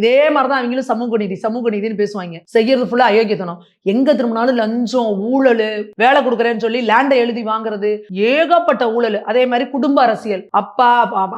இதே மாதிரிதான் அவங்களும் சமூக நீதி சமூக நீதினு பேசுவாங்க. செய்யறது ஃபுல்லா அயோக்கியத்தனம். எங்க திரும்பினாலும் லஞ்சம் ஊழல் வேலை கொடுக்குறேன்னு சொல்லி லேண்டை எழுதி வாங்குறது ஏகப்பட்ட ஊழல். அதே மாதிரி குடும்ப அரசியல். அப்பா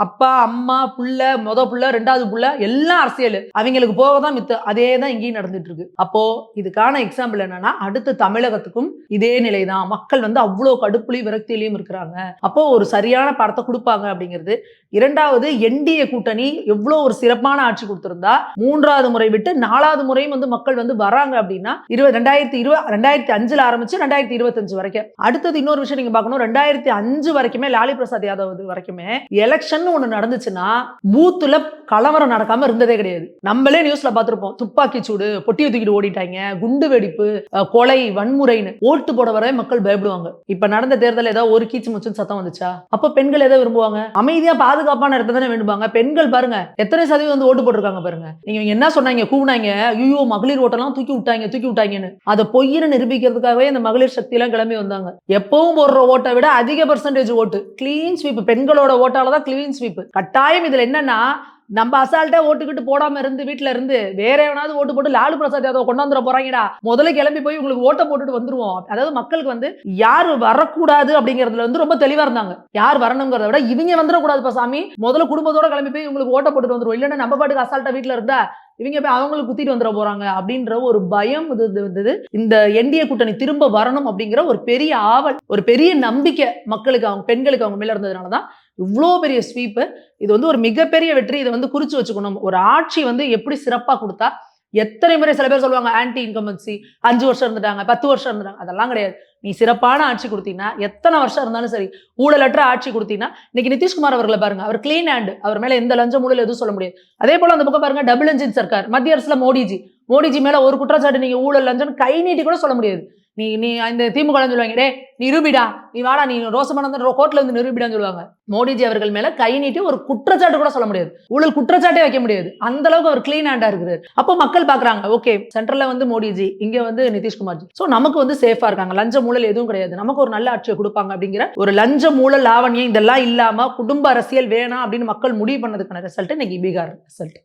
அப்பா அம்மா புள்ள முத புள்ள ரெண்டாவது புள்ள எல்லாம் அரசியல். அவங்களுக்கு போக தான் மித்து. அதே தான் இங்கேயும் நடந்துட்டு இருக்கு அப்போ இதுக்கான எக்ஸாம்பிள் என்னன்னா அடுத்த தமிழகத்துக்கும் இதே நிலைதான். மக்கள் வந்து அவ்வளோ கடுப்புலையும் விரக்தியிலையும் இருக்கிறாங்க. அப்போ ஒரு சரியான படத்தை கொடுப்பாங்க அப்படிங்கிறது. இரண்டாவது என்டிஏ கூட்டணி எவ்வளோ ஒரு சிறப்பான ஆட்சி கொடுத்துருந்தா மூன்றாவது முறை விட்டு நாலாவது முறையும் வந்து மக்கள் வந்து வராங்க அப்படின்னா இருபது ரெண்டாயிரத்தி இருபது ரெண்டாயிரத்தி அஞ்சுல ஆரம்பிச்சு ரெண்டாயிரத்தி இருபத்தஞ்சு வரைக்கும். அடுத்தது இன்னொரு விஷயம் நீங்க பார்க்கணும். ரெண்டாயிரத்தி அஞ்சு வரைக்குமே லாலி பிரசாத் யாதவ் வரைக்குமே எலெக்ஷன் ஒன்று நடந்துச்சுன்னா பூத்துல கலவரம் நடக்காம இருந்ததே கிடையாது. நம்மளே நியூஸ்ல பார்த்துருப்போம். துப்பாக்கி சூடு பொட்டியை தூக்கிட்டு ஓடிட்டாங்க குண்டு வெடிப்பு கொலை வன்முறைன்னு ஓட்டு போட வரவே மக்கள் பயப்படுவாங்க. இப்ப நடந்த தேர்தல் ஏதாவது ஒரு கீச்சு முச்சுன்னு சத்தம் வந்துச்சா? அப்ப பெண்கள் எதை விரும்புவாங்க? அமைதியா பாதுகாப்பான இடத்த தானே விரும்புவாங்க பெண்கள் பாருங்க எத்தனை சதவீதம் வந்து ஓட்டு போட்டிருக்காங்க பாருங்க. நீங்க என்ன சொன்னாங்க? கூவினாங்க ஐயோ மகளிர் ஓட்டெல்லாம் தூக்கி விட்டாங்க தூக்கி விட்டாங்கன்னு. அதை பொய்ன்னு நிரூபிக்கிறதுக்காகவே இந்த மகளிர் சக்தி எல்லாம் கிளம்பி வந்தாங்க. எப்பவும் போடுற ஓட்டை விட அதிக பெர்சன்டேஜ் ஓட்டு. கிளீன் ஸ்வீப் பெண்களோட ஓட்டால தான் கிளீன் ஸ்வீப் கட்டாயம் இதுல என்னன்னா நம்ம அசால்ட்டா ஓட்டுக்கிட்டு போடாம இருந்து வீட்டுல இருந்து வேற எவனாவது ஓட்டு போட்டு லாலு பிரசாத் யாதவ் கொண்டாந்துட போறாங்கடா. முதல்ல கிளம்பி போய் உங்களுக்கு ஓட்டை போட்டுட்டு வந்துருவோம். அதாவது மக்களுக்கு வந்து யார் வரக்கூடாது அப்படிங்கறதுல வந்து ரொம்ப தெளிவா இருந்தாங்க. யார் வரணுங்கிறத விட இவங்க வந்துடக்கூடாதுப்பா சாமி. முதல்ல குடும்பத்தோட கிளம்பி போய் உங்களுக்கு ஓட்ட போட்டுட்டு வந்துருவோம். இல்லைன்னா நம்ம பாட்டுக்கு அசால்ட்டா வீட்டுல இருந்தா இவங்க போய் அவங்களுக்கு குத்திட்டு வந்துட போறாங்க அப்படின்ற ஒரு பயம் இது இருந்தது இந்த என்டிஏ கூட்டணி திரும்ப வரணும் அப்படிங்கிற ஒரு பெரிய ஆவல் ஒரு பெரிய நம்பிக்கை மக்களுக்கு அவங்க பெண்களுக்கு அவங்க மேல இருந்ததுனால தான் இவ்வளோ பெரிய ஸ்வீப்பு இது வந்து ஒரு மிகப்பெரிய வெற்றி. இதை வந்து குறிச்சு வச்சுக்கணும். ஒரு ஆட்சி வந்து எப்படி சிறப்பா கொடுத்தா எத்தனை முறை சில பேர் சொல்லுவாங்க ஆன்டி இன்கம்பன்சி அஞ்சு வருஷம் இருந்துட்டாங்க பத்து வருஷம் இருந்துட்டாங்க. அதெல்லாம் கிடையாது. நீ சிறப்பான ஆட்சி கொடுத்தீங்கன்னா எத்தனை வருஷம் இருந்தாலும் சரி ஊழலற்ற ஆட்சி கொடுத்தீங்கன்னா இன்னைக்கு நிதிஷ்குமார் அவர்களை பாருங்க அவர் கிளீன் ஹேண்ட் அவர் மேல எந்த லஞ்சம் ஊழல் எதுவும் சொல்ல முடியாது. அதே போல அந்த பக்கம் பாருங்க டபுள் இன்ஜின் சர்க்கார் மத்திய அரசுல மோடிஜி. மோடிஜி மேல ஒரு குற்றச்சாட்டு நீங்க ஊழல் லஞ்சம் கை நீட்டி கூட சொல்ல முடியாது. நீ நீ இந்த திமுக சொல்லுவாங்க டே நிரூபிடா. நீ வாடா நீ ரோசமான கோர்ட்ல இருந்து நிரூபிடான்னு சொல்லுவாங்க. மோடிஜி அவர்கள் மேல கை நீட்டி ஒரு குற்றச்சாட்டு கூட சொல்ல முடியாது. ஊழல் குற்றச்சாட்டே வைக்க முடியாது. அந்த அளவுக்கு அவர் கிளீன் ஹேண்டா இருக்கிறார். அப்போ மக்கள் பாக்குறாங்க ஓகே சென்ட்ரல்ல வந்து மோடிஜி இங்க வந்து நிதிஷ்குமார்ஜி ஸோ நமக்கு வந்து சேஃபா இருக்காங்க. லஞ்ச ஊழல் எதுவும் கிடையாது. நமக்கு ஒரு நல்ல ஆட்சியை கொடுப்பாங்க அப்படிங்கிற ஒரு லஞ்ச ஊழல் லாவணியம் இதெல்லாம் இல்லாம குடும்ப அரசியல் வேணாம் அப்படின்னு மக்கள் முடிவு பண்ணதுக்கான ரிசல்ட் இன்னைக்கு பீகார் ரிசல்ட்